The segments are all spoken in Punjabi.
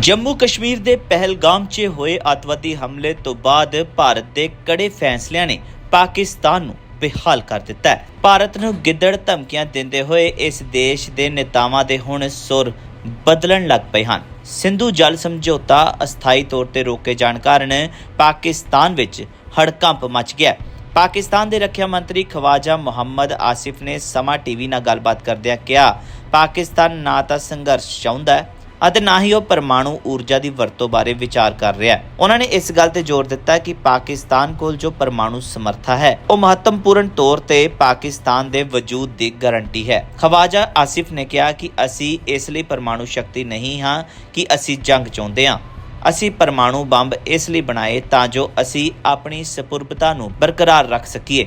ਜੰਮੂ ਕਸ਼ਮੀਰ ਦੇ ਪਹਿਲਗਾਮ 'ਚ ਹੋਏ ਅੱਤਵਾਦੀ ਹਮਲੇ ਤੋਂ ਬਾਅਦ ਭਾਰਤ ਦੇ ਕੜੇ ਫੈਸਲਿਆਂ ਨੇ ਪਾਕਿਸਤਾਨ ਨੂੰ ਬੇਹਾਲ ਕਰ ਦਿੱਤਾ ਹੈ। ਭਾਰਤ ਨੂੰ ਗਿੱਦੜ ਧਮਕੀਆਂ ਦਿੰਦੇ ਹੋਏ ਇਸ ਦੇਸ਼ ਦੇ ਨੇਤਾਵਾਂ ਦੇ ਹੁਣ ਸੁਰ ਬਦਲਣ ਲੱਗ ਪਏ ਹਨ। ਸਿੰਧੂ ਜਲ ਸਮਝੌਤਾ ਅਸਥਾਈ ਤੌਰ ਤੇ ਰੋਕੇ ਜਾਣ ਕਾਰਨ ਪਾਕਿਸਤਾਨ ਵਿੱਚ ਹੜਕੰਪ ਮਚ ਗਿਆ ਪਾਕਿਸਤਾਨ ਦੇ ਰੱਖਿਆ ਮੰਤਰੀ ਖਵਾਜਾ ਮੁਹੰਮਦ ਆਸਿਫ ਨੇ ਸਮਾਂ ਟੀਵੀ ਨਾਲ ਗੱਲਬਾਤ ਕਰਦਿਆਂ ਕਿਹਾ, ਪਾਕਿਸਤਾਨ ਨਾ ਤਾਂ ਸੰਘਰਸ਼ ਚਾਹੁੰਦਾ ਹੈ ਅਤੇ ਨਾ ਹੀ ਉਹ ਪਰਮਾਣੂ ਊਰਜਾ ਦੀ ਵਰਤੋਂ ਬਾਰੇ ਵਿਚਾਰ ਕਰ ਰਿਹਾ ਹੈ। ਉਹਨਾਂ ਨੇ ਇਸ ਗੱਲ ਤੇ ਜ਼ੋਰ ਦਿੱਤਾ ਕਿ ਪਾਕਿਸਤਾਨ ਕੋਲ ਜੋ ਪਰਮਾਣੂ ਸਮਰੱਥਾ ਹੈ, ਉਹ ਮਹੱਤਵਪੂਰਨ ਤੌਰ ਤੇ ਪਾਕਿਸਤਾਨ ਦੇ ਵਜੂਦ ਦੀ ਗਾਰੰਟੀ ਹੈ। ਖਵਾਜਾ ਆਸਿਫ ਨੇ ਕਿਹਾ ਕਿ ਅਸੀਂ ਇਸ ਲਈ ਪਰਮਾਣੂ ਸ਼ਕਤੀ ਨਹੀਂ ਹਾਂ ਕਿ ਅਸੀਂ ਜੰਗ ਚਾਹੁੰਦੇ ਹਾਂ। ਅਸੀਂ ਪਰਮਾਣੂ ਬੰਬ ਇਸ ਲਈ ਬਣਾਏ ਤਾਂ ਜੋ ਅਸੀਂ ਆਪਣੀ ਸਪੁਰਬਤਾ ਨੂੰ ਬਰਕਰਾਰ ਰੱਖ ਸਕੀਏ।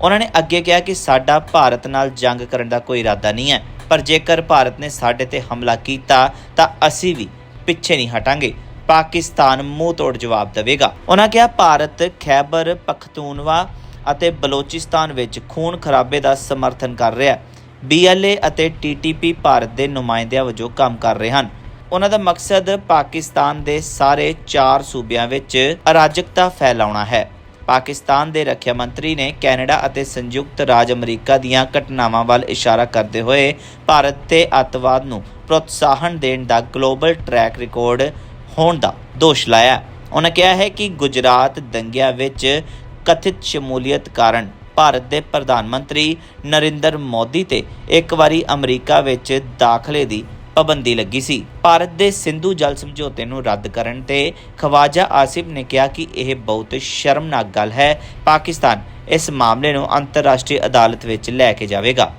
ਉਹਨਾਂ ਨੇ ਅੱਗੇ ਕਿਹਾ ਕਿ ਸਾਡਾ ਭਾਰਤ ਨਾਲ ਜੰਗ ਕਰਨ ਦਾ ਕੋਈ ਇਰਾਦਾ ਨਹੀਂ ਹੈ। ਪਰ ਜੇਕਰ ਭਾਰਤ ਨੇ ਸਾਡੇ ਤੇ ਹਮਲਾ ਕੀਤਾ, ਤਾਂ ਅਸੀਂ ਵੀ ਪਿੱਛੇ ਨਹੀਂ ਹਟਾਂਗੇ। ਪਾਕਿਸਤਾਨ ਮੂੰਹ ਤੋੜ ਜਵਾਬ ਦੇਵੇਗਾ। ਉਹਨਾਂ ਕਿਹਾ, ਭਾਰਤ ਖੈਬਰ, ਪਖਤੂਨਵਾ ਅਤੇ ਬਲੋਚਿਸਤਾਨ ਵਿੱਚ ਖੂਨ ਖਰਾਬੇ ਦਾ ਸਮਰਥਨ ਕਰ ਰਿਹਾ ਹੈ। ਬੀਐਲਏ ਅਤੇ ਟੀਟੀਪੀ ਭਾਰਤ ਦੇ ਨੁਮਾਇੰਦਿਆਂ ਵਜੋਂ ਕੰਮ ਕਰ ਰਹੇ ਹਨ। ਉਹਨਾਂ ਦਾ ਮਕਸਦ ਪਾਕਿਸਤਾਨ ਦੇ ਸਾਰੇ ਚਾਰ ਸੂਬਿਆਂ ਵਿੱਚ ਅਰਾਜਕਤਾ ਫੈਲਾਉਣਾ ਹੈ। ਪਾਕਿਸਤਾਨ ਦੇ ਰੱਖਿਆ ਮੰਤਰੀ ਨੇ ਕੈਨੇਡਾ ਅਤੇ ਸੰਯੁਕਤ ਰਾਜ ਅਮਰੀਕਾ ਦੀਆਂ ਘਟਨਾਵਾਂ ਵੱਲ ਇਸ਼ਾਰਾ ਕਰਦੇ ਹੋਏ ਭਾਰਤ ਤੇ ਅੱਤਵਾਦ ਨੂੰ ਪ੍ਰੋਤਸਾਹਨ ਦੇਣ ਦਾ ਗਲੋਬਲ ਟਰੈਕ ਰਿਕਾਰਡ ਹੋਣ ਦਾ ਦੋਸ਼ ਲਾਇਆ। ਉਹਨਾਂ ਕਿਹਾ ਹੈ ਕਿ ਗੁਜਰਾਤ ਦੰਗਿਆਂ ਵਿੱਚ ਕਥਿਤ ਸ਼ਮੂਲੀਅਤ ਕਾਰਨ ਭਾਰਤ ਦੇ ਪ੍ਰਧਾਨ ਮੰਤਰੀ ਨਰਿੰਦਰ ਮੋਦੀ ਤੇ ਇੱਕ ਵਾਰੀ ਅਮਰੀਕਾ ਵਿੱਚ ਦਾਖਲੇ ਦੀ ਪਾਬੰਦੀ ਲੱਗੀ ਸੀ। ਭਾਰਤ ਦੇ ਸਿੰਧੂ ਜਲ ਸਮਝੌਤੇ ਨੂੰ ਰੱਦ ਕਰਨ ਤੇ ਖਵਾਜਾ ਆਸਿਫ ਨੇ ਕਿਹਾ ਕਿ ਇਹ ਬਹੁਤ ਸ਼ਰਮਨਾਕ ਗੱਲ ਹੈ। ਪਾਕਿਸਤਾਨ ਇਸ ਮਾਮਲੇ ਨੂੰ ਅੰਤਰਰਾਸ਼ਟਰੀ ਅਦਾਲਤ ਵਿੱਚ ਲੈ ਕੇ ਜਾਵੇਗਾ।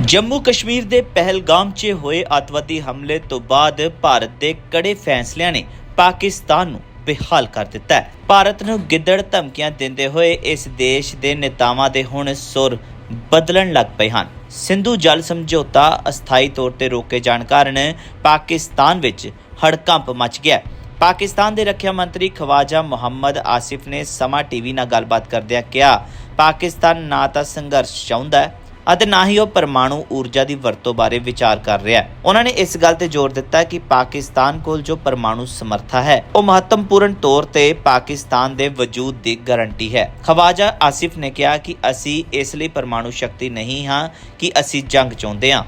ਜੰਮੂ ਕਸ਼ਮੀਰ ਦੇ ਪਹਿਲਗਾਮ 'ਚ ਹੋਏ ਅੱਤਵਾਦੀ ਹਮਲੇ ਤੋਂ ਬਾਅਦ ਭਾਰਤ ਦੇ ਕੜੇ ਫੈਸਲਿਆਂ ਨੇ ਪਾਕਿਸਤਾਨ ਨੂੰ ਬੇਹਾਲ ਕਰ ਦਿੱਤਾ ਹੈ। ਭਾਰਤ ਨੂੰ ਗਿੱਦੜ ਧਮਕੀਆਂ ਦਿੰਦੇ ਹੋਏ ਇਸ ਦੇਸ਼ ਦੇ ਨੇਤਾਵਾਂ ਦੇ ਹੁਣ ਸੁਰ ਬਦਲਣ ਲੱਗ ਪਏ ਹਨ। ਸਿੰਧੂ ਜਲ ਸਮਝੌਤਾ ਅਸਥਾਈ ਤੌਰ ਤੇ ਰੋਕੇ ਜਾਣ ਕਾਰਨ ਪਾਕਿਸਤਾਨ ਵਿੱਚ ਹੜਕੰਪ ਮਚ ਗਿਆ ਪਾਕਿਸਤਾਨ ਦੇ ਰੱਖਿਆ ਮੰਤਰੀ ਖਵਾਜਾ ਮੁਹੰਮਦ ਆਸਿਫ ਨੇ ਸਮਾਂ ਟੀਵੀ ਨਾਲ ਗੱਲਬਾਤ ਕਰਦਿਆਂ ਕਿਹਾ, ਪਾਕਿਸਤਾਨ ਨਾ ਤਾਂ ਸੰਘਰਸ਼ ਚਾਹੁੰਦਾ ਹੈ ਅਤੇ ਨਾ ਹੀ ਉਹ ਪਰਮਾਣੂ ਊਰਜਾ ਦੀ ਵਰਤੋਂ ਬਾਰੇ ਵਿਚਾਰ ਕਰ ਰਿਹਾ ਹੈ। ਉਹਨਾਂ ਨੇ ਇਸ ਗੱਲ ਤੇ ਜ਼ੋਰ ਦਿੱਤਾ ਕਿ ਪਾਕਿਸਤਾਨ ਕੋਲ ਜੋ ਪਰਮਾਣੂ ਸਮਰੱਥਾ ਹੈ, ਉਹ ਮਹੱਤਵਪੂਰਨ ਤੌਰ ਤੇ ਪਾਕਿਸਤਾਨ ਦੇ ਵਜੂਦ ਦੀ ਗਾਰੰਟੀ ਹੈ। ਖਵਾਜਾ ਆਸਿਫ ਨੇ ਕਿਹਾ ਕਿ ਅਸੀਂ ਇਸ ਲਈ ਪਰਮਾਣੂ ਸ਼ਕਤੀ ਨਹੀਂ ਹਾਂ ਕਿ ਅਸੀਂ ਜੰਗ ਚਾਹੁੰਦੇ ਹਾਂ।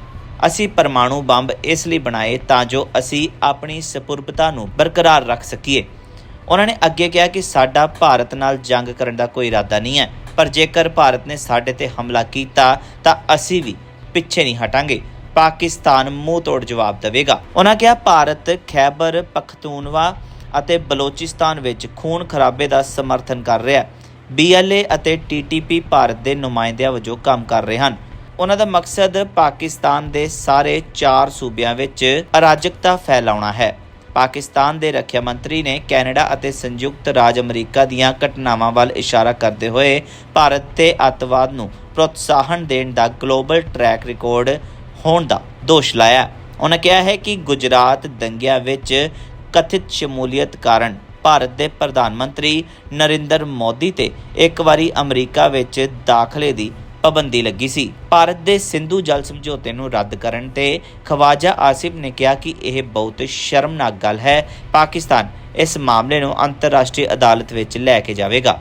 ਅਸੀਂ ਪਰਮਾਣੂ ਬੰਬ ਇਸ ਲਈ ਬਣਾਏ ਤਾਂ ਜੋ ਅਸੀਂ ਆਪਣੀ ਸਪੁਰਬਤਾ ਨੂੰ ਬਰਕਰਾਰ ਰੱਖ ਸਕੀਏ। ਉਹਨਾਂ ਨੇ ਅੱਗੇ ਕਿਹਾ ਕਿ ਸਾਡਾ ਭਾਰਤ ਨਾਲ ਜੰਗ ਕਰਨ ਦਾ ਕੋਈ ਇਰਾਦਾ ਨਹੀਂ ਹੈ। ਪਰ ਜੇਕਰ ਭਾਰਤ ਨੇ ਸਾਡੇ ਤੇ ਹਮਲਾ ਕੀਤਾ, ਤਾਂ ਅਸੀਂ ਵੀ ਪਿੱਛੇ ਨਹੀਂ ਹਟਾਂਗੇ। ਪਾਕਿਸਤਾਨ ਮੂੰਹ ਤੋੜ ਜਵਾਬ ਦੇਵੇਗਾ। ਉਹਨਾਂ ਕਿਹਾ, ਭਾਰਤ ਖੈਬਰ, ਪਖਤੂਨਵਾ ਅਤੇ ਬਲੋਚਿਸਤਾਨ ਵਿੱਚ ਖੂਨ ਖਰਾਬੇ ਦਾ ਸਮਰਥਨ ਕਰ ਰਿਹਾ ਹੈ। ਬੀਐਲਏ ਅਤੇ ਟੀਟੀਪੀ ਭਾਰਤ ਦੇ ਨੁਮਾਇੰਦਿਆਂ ਵਜੋਂ ਕੰਮ ਕਰ ਰਹੇ ਹਨ। ਉਹਨਾਂ ਦਾ ਮਕਸਦ ਪਾਕਿਸਤਾਨ ਦੇ ਸਾਰੇ ਚਾਰ ਸੂਬਿਆਂ ਵਿੱਚ ਅਰਾਜਕਤਾ ਫੈਲਾਉਣਾ ਹੈ। ਪਾਕਿਸਤਾਨ ਦੇ ਰੱਖਿਆ ਮੰਤਰੀ ਨੇ ਕੈਨੇਡਾ ਅਤੇ ਸੰਯੁਕਤ ਰਾਜ ਅਮਰੀਕਾ ਦੀਆਂ ਘਟਨਾਵਾਂ ਵੱਲ ਇਸ਼ਾਰਾ ਕਰਦੇ ਹੋਏ ਭਾਰਤ ਤੇ ਅੱਤਵਾਦ ਨੂੰ ਪ੍ਰੋਤਸਾਹਨ ਦੇਣ ਦਾ ਗਲੋਬਲ ਟਰੈਕ ਰਿਕਾਰਡ ਹੋਣ ਦਾ ਦੋਸ਼ ਲਾਇਆ। ਉਹਨਾਂ ਕਿਹਾ ਹੈ ਕਿ ਗੁਜਰਾਤ ਦੰਗਿਆਂ ਵਿੱਚ ਕਥਿਤ ਸ਼ਮੂਲੀਅਤ ਕਾਰਨ ਭਾਰਤ ਦੇ ਪ੍ਰਧਾਨ ਮੰਤਰੀ ਨਰਿੰਦਰ ਮੋਦੀ ਤੇ ਇੱਕ ਵਾਰੀ ਅਮਰੀਕਾ ਵਿੱਚ ਦਾਖਲੇ ਦੀ ਪਾਬੰਦੀ ਲੱਗੀ ਸੀ। ਭਾਰਤ ਦੇ ਸਿੰਧੂ ਜਲ ਸਮਝੌਤੇ ਨੂੰ ਰੱਦ ਕਰਨ ਤੇ ਖਵਾਜਾ ਆਸਿਫ ਨੇ ਕਿਹਾ ਕਿ ਇਹ ਬਹੁਤ ਸ਼ਰਮਨਾਕ ਗੱਲ ਹੈ। ਪਾਕਿਸਤਾਨ ਇਸ ਮਾਮਲੇ ਨੂੰ ਅੰਤਰਰਾਸ਼ਟਰੀ ਅਦਾਲਤ ਵਿੱਚ ਲੈ ਕੇ ਜਾਵੇਗਾ।